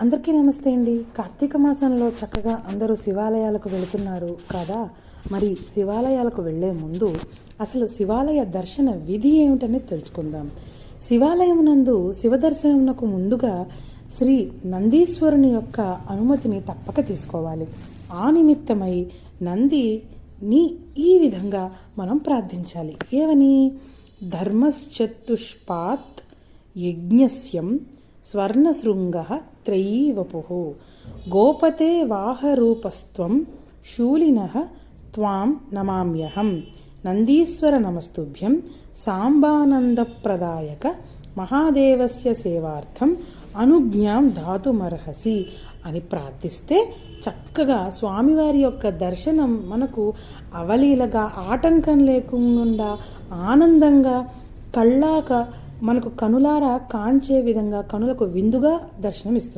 అందరికీ నమస్తే అండి. కార్తీక మాసంలో చక్కగా అందరూ శివాలయాలకు వెళుతున్నారు కదా. మరి శివాలయాలకు వెళ్ళే ముందు అసలు శివాలయ దర్శన విధి ఏమిటనేది తెలుసుకుందాం. శివాలయం నందు శివదర్శనమునకు ముందుగా శ్రీ నందీశ్వరుని యొక్క అనుమతిని తప్పక తీసుకోవాలి. ఆ నిమిత్తమై నందిని ఈ విధంగా మనం ప్రార్థించాలి. ఏమని? ధర్మశ్చతుష్పాత్ యజ్ఞస్యం స్వర్ణశృంగ త్రయీ వపుః గోపతే వాహరూపస్త్వం శూలిన త్వాం నమామ్యహం నందీశ్వర నమస్తుభ్యం సాంబానందప్రదాయక మహాదేవస్య సేవార్థం అనుజ్ఞాం ధాతుమర్హసి అని ప్రార్థిస్తే చక్కగా స్వామివారి యొక్క దర్శనం మనకు అవలీలగా ఆటంకం లేకుండా ఆనందంగా కళ్ళాక మనకు కనులారా కాంచే విధంగా కనులకు విందుగా దర్శనం ఇస్తుంది